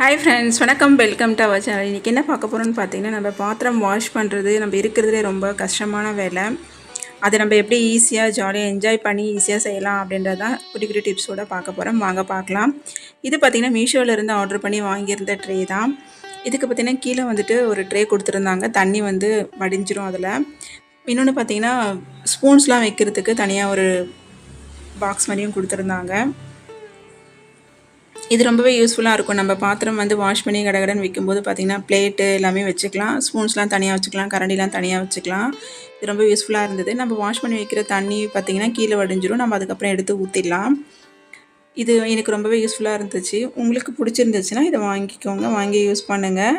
Hi friends வணக்கம். Welcome to our channel இன்றைக்கி என்ன பார்க்க போகிறோன்னு பார்த்தீங்கன்னா நம்ம பாத்திரம் வாஷ் பண்ணுறது நம்ம இருக்கிறதுலே ரொம்ப கஷ்டமான வேலை. அதை நம்ம எப்படி ஈஸியாக ஜாலியாக என்ஜாய் பண்ணி ஈஸியாக செய்யலாம் அப்படின்றத குட்டி குட்டி டிப்ஸோட பார்க்க போகிறோம் வாங்க பார்க்கலாம். இது பார்த்திங்கன்னா மீஷோவிலேருந்து ஆர்டர் பண்ணி வாங்கியிருந்த ட்ரே தான். இதுக்கு பார்த்திங்கன்னா கீழே வந்துட்டு ஒரு ட்ரே கொடுத்துருந்தாங்க. தண்ணி வந்து வடிஞ்சிரும் அதில். இன்னொன்று பார்த்திங்கன்னா ஸ்பூன்ஸ்லாம் வைக்கிறதுக்கு தனியாக ஒரு பாக்ஸ் மாதிரியும் கொடுத்துருந்தாங்க. இது ரொம்பவே யூஸ்ஃபுல்லாக இருக்கும். நம்ம பாத்திரம் வந்து வாஷ் பண்ணி கடகடன்னு வைக்கும்போது பார்த்திங்கன்னா பிளேட்டு எல்லாமே வச்சுக்கலாம். ஸ்பூன்ஸ்லாம் தனியாக வச்சுக்கலாம். கரண்டிலாம் தனியாக வச்சுக்கலாம். இது ரொம்ப யூஸ்ஃபுல்லாக இருந்தது. நம்ம வாஷ் பண்ணி வைக்கிற தண்ணி பார்த்திங்கன்னா கீழே வடிஞ்சிரும். நம்ம அதுக்கப்புறம் எடுத்து ஊற்றிடலாம் இது எனக்கு ரொம்பவே யூஸ்ஃபுல்லாக இருந்துச்சு. உங்களுக்கு பிடிச்சிருந்துச்சுன்னா இதை வாங்கிக்கோங்க. வாங்கி யூஸ் பண்ணுங்கள்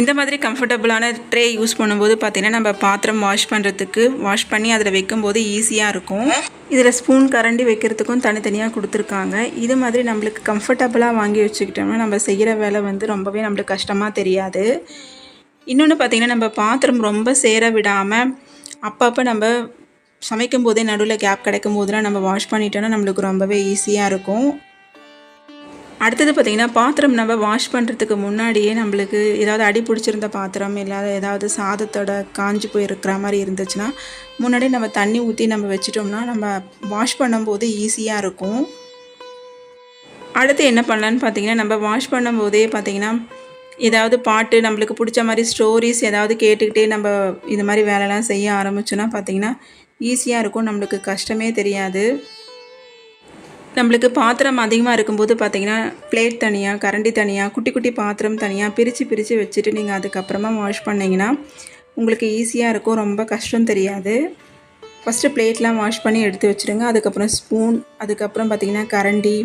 இந்த மாதிரி கம்ஃபர்டபுளான ட்ரே யூஸ் பண்ணும்போது பார்த்திங்கன்னா நம்ம பாத்திரம் வாஷ் பண்ணுறதுக்கு வாஷ் பண்ணி அதில் வைக்கும்போது ஈஸியாக இருக்கும். இதில் ஸ்பூன் கரண்டி வைக்கிறதுக்கும் தனித்தனியாக கொடுத்துருக்காங்க. இது மாதிரி நம்மளுக்கு கம்ஃபர்டபுளாக வாங்கி வச்சுக்கிட்டோம்னா நம்ம செய்கிற வேலை வந்து ரொம்பவே நம்மளுக்கு கஷ்டமாக தெரியாது. இன்னொன்று பார்த்திங்கன்னா நம்ம பாத்திரம் ரொம்ப சேர விடாமல் அப்பப்போ நம்ம சமைக்கும் போதே நடுவில் கேப் கிடைக்கும் போதெல்லாம் நம்ம வாஷ் பண்ணிட்டோன்னா நம்மளுக்கு ரொம்பவே ஈஸியாக இருக்கும். அடுத்தது பார்த்திங்கன்னா பாத்திரம் நம்ம வாஷ் பண்ணுறதுக்கு முன்னாடியே நம்மளுக்கு ஏதாவது அடி பிடிச்சிருந்த பாத்திரம் இல்லாத ஏதாவது சாதத்தோட காஞ்சி போயிருக்கிற மாதிரி இருந்துச்சுன்னா முன்னாடி நம்ம தண்ணி ஊற்றி நம்ம வச்சிட்டோம்னா நம்ம வாஷ் பண்ணும்போது ஈஸியாக இருக்கும். அடுத்து என்ன பண்ணலான்னு பார்த்தீங்கன்னா நம்ம வாஷ் பண்ணும்போதே பார்த்திங்கன்னா ஏதாவது பாட்டு நம்மளுக்கு பிடிச்ச மாதிரி ஸ்டோரிஸ் ஏதாவது கேட்டுக்கிட்டே நம்ம இந்த மாதிரி வேலைலாம் செய்ய ஆரம்பிச்சோன்னா பார்த்திங்கன்னா ஈஸியாக இருக்கும். நம்மளுக்கு கஷ்டமே தெரியாது. நம்மளுக்கு பாத்திரம் அதிகமாக இருக்கும்போது பார்த்தீங்கன்னா பிளேட் தனியாக கரண்டி தனியாக குட்டி குட்டி பாத்திரம் தனியாக பிரித்து பிரித்து வச்சுட்டு நீங்கள் அதுக்கப்புறமா வாஷ் பண்ணிங்கன்னா உங்களுக்கு ஈஸியாக இருக்கும். ரொம்ப கஷ்டம் தெரியாது. ஃபஸ்ட்டு பிளேட்லாம் வாஷ் பண்ணி எடுத்து வச்சுருங்க. அதுக்கப்புறம் ஸ்பூன் அதுக்கப்புறம் பார்த்திங்கன்னா கரண்டி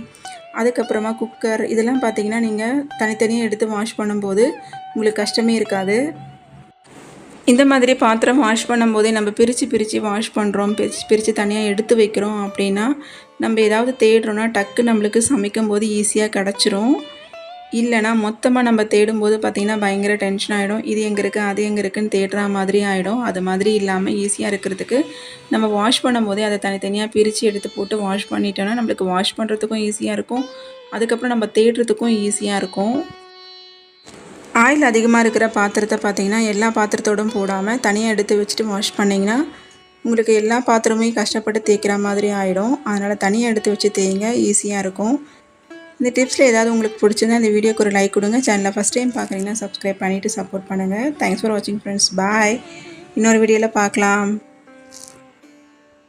அதுக்கப்புறமா குக்கர் இதெல்லாம் பார்த்திங்கன்னா நீங்கள் தனித்தனியாக எடுத்து வாஷ் பண்ணும்போது உங்களுக்கு கஷ்டமே இருக்காது. இந்த மாதிரி பாத்திரம் வாஷ் பண்ணும்போதே நம்ம பிரித்து பிரித்து வாஷ் பண்ணுறோம் பிரித்து பிரித்து தனியாக எடுத்து வைக்கிறோம் அப்படின்னா நம்ம ஏதாவது தேடுறோன்னா டக்கு நம்மளுக்கு சமைக்கும் போது ஈஸியாக கிடச்சிரும். இல்லைனா மொத்தமாக நம்ம தேடும்போது பார்த்திங்கன்னா பயங்கர டென்ஷன் ஆகிடும் இது எங்கே இருக்குது அது எங்கே இருக்குதுன்னு தேடுற மாதிரி ஆகிடும் அது மாதிரி இல்லாமல் ஈஸியாக இருக்கிறதுக்கு நம்ம வாஷ் பண்ணும்போதே அதை தனித்தனியாக பிரித்து எடுத்து போட்டு வாஷ் பண்ணிட்டோன்னா நம்மளுக்கு வாஷ் பண்ணுறதுக்கும் ஈஸியாக இருக்கும். அதுக்கப்புறம் நம்ம தேடுறதுக்கும் ஈஸியாக இருக்கும். ஆயில் அதிகமாக இருக்கிற பாத்திரத்தை பார்த்தீங்கன்னா எல்லா பாத்திரத்தோடும் போடாமல் தனியாக எடுத்து வச்சுட்டு வாஷ் பண்ணிங்கன்னா உங்களுக்கு எல்லா பாத்திரமும் கஷ்டப்பட்டு தேய்க்கிற மாதிரி ஆகிடும் அதனால் தனியாக எடுத்து வச்சு தேய்ங்க ஈஸியாக இருக்கும். இந்த டிப்ஸில் ஏதாவது உங்களுக்கு பிடிச்சிருந்தா இந்த வீடியோக்கு ஒரு லைக் கொடுங்க. சேனலில் ஃபஸ்ட் டைம் பார்க்குறீங்கன்னா சப்ஸ்கிரைப் பண்ணிவிட்டு சப்போர்ட் பண்ணுங்கள் தேங்க்ஸ் ஃபார் வாட்சிங் ஃப்ரெண்ட்ஸ் பாய் இன்னொரு வீடியோவில் பார்க்கலாம்